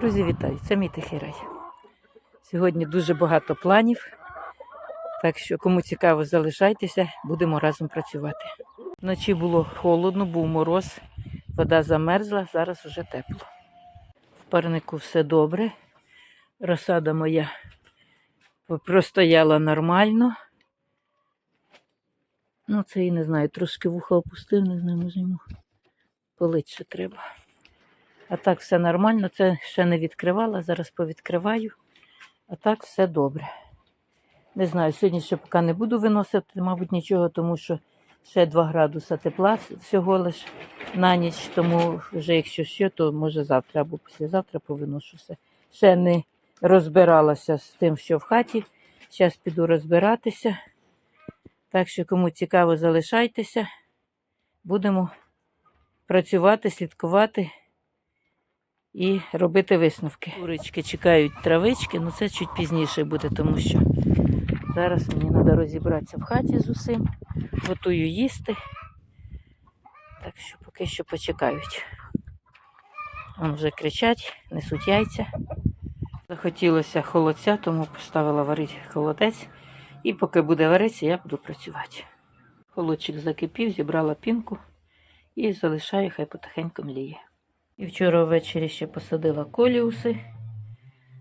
Друзі, вітаю! Це мій тихий рай. Сьогодні дуже багато планів. Так що, кому цікаво, залишайтеся, будемо разом працювати. Вночі було холодно, був мороз, вода замерзла, зараз вже тепло. В парнику все добре. Розсада моя простояла нормально. Ну, це і не знаю, трошки вуха опустив, не знаю, може йому полить ще треба. А так все нормально, це ще не відкривала, зараз повідкриваю. А так все добре. Не знаю, сьогодні ще поки не буду виносити, мабуть, нічого, тому що ще 2 градуса тепла всього лиш на ніч, тому вже якщо що, то може завтра або післязавтра повиношу все. Ще не розбиралася з тим, що в хаті. Зараз піду розбиратися. Так що, кому цікаво, залишайтеся. Будемо працювати, слідкувати і робити висновки. Курочки чекають травички, ну це чуть пізніше буде, тому що зараз мені треба розібратися в хаті з усім, готую їсти. Так що поки що почекають. Вон вже кричать, несуть яйця. Захотілося холодця, тому поставила варити холодець. І поки буде варитися, я буду працювати. Холодчик закипів, зібрала пінку і залишаю, хай потихеньку мліє. І вчора ввечері ще посадила коліуси,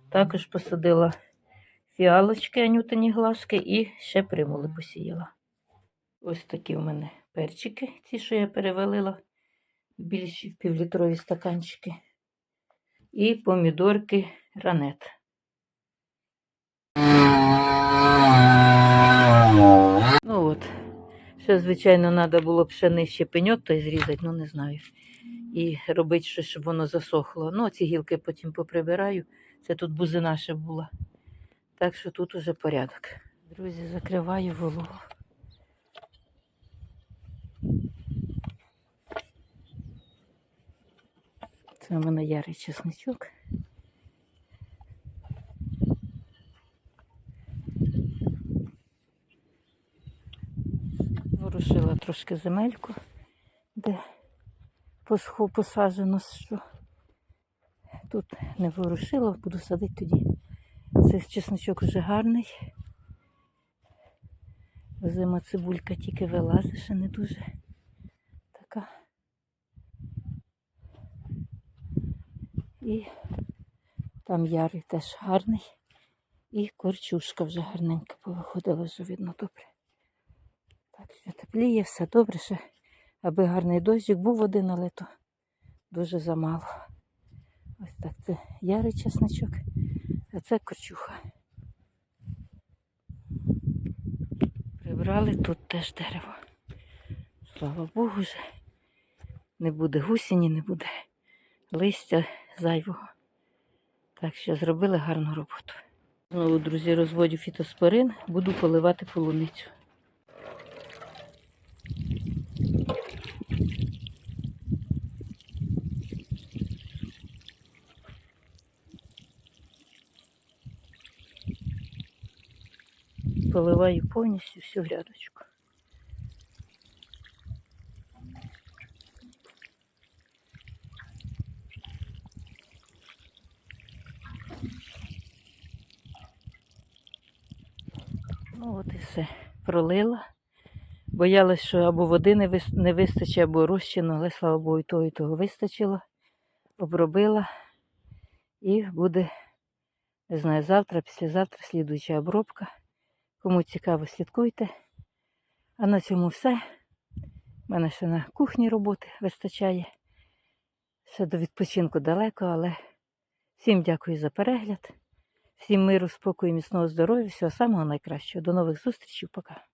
також посадила фіалочки, анютині глазки і ще примули посіяла. Ось такі в мене перчики, ці, що я перевалила більші півлітрові стаканчики. І помідорки ранет. Ну от, ще, звичайно, треба було б ще пеньок той зрізати, ну не знаю. І робити щось, щоб воно засохло. Ну, ці гілки потім поприбираю. Це тут бузина ще була. Так що тут уже порядок. Друзі, закриваю вологу. Це у мене ярий чесничок. Ворушила трошки земельку, посаджено, що тут не ворушила, буду садити тоді. Цей чесночок вже гарний. Зима цибулька тільки вилазить, ще не дуже така. І там ярий теж гарний. І корчушка вже гарненько повиходила, вже видно добре. Так що тепліє, все добре ще, аби гарний дощик був один, але то дуже замало. Ось так це ярий чесночок, а це корчуха. Прибрали тут теж дерево. Слава Богу, вже не буде гусені, не буде листя зайвого. Так що зробили гарну роботу. Знову, друзі, розводю фітоспорин, буду поливати полуницю. Поливаю повністю всю грядочку. Ну от і все. Пролила. Боялась, що або води не, вистачить, або розчину, але слава Богу, і того, і того вистачило. Обробила. І буде, не знаю, завтра, післязавтра слідуюча обробка. Кому цікаво, слідкуйте. А на цьому все. У мене ще на кухні роботи вистачає. Ще до відпочинку далеко, але всім дякую за перегляд. Всім миру, спокою, міцного здоров'я, всього самого найкращого. До нових зустрічей. Пока.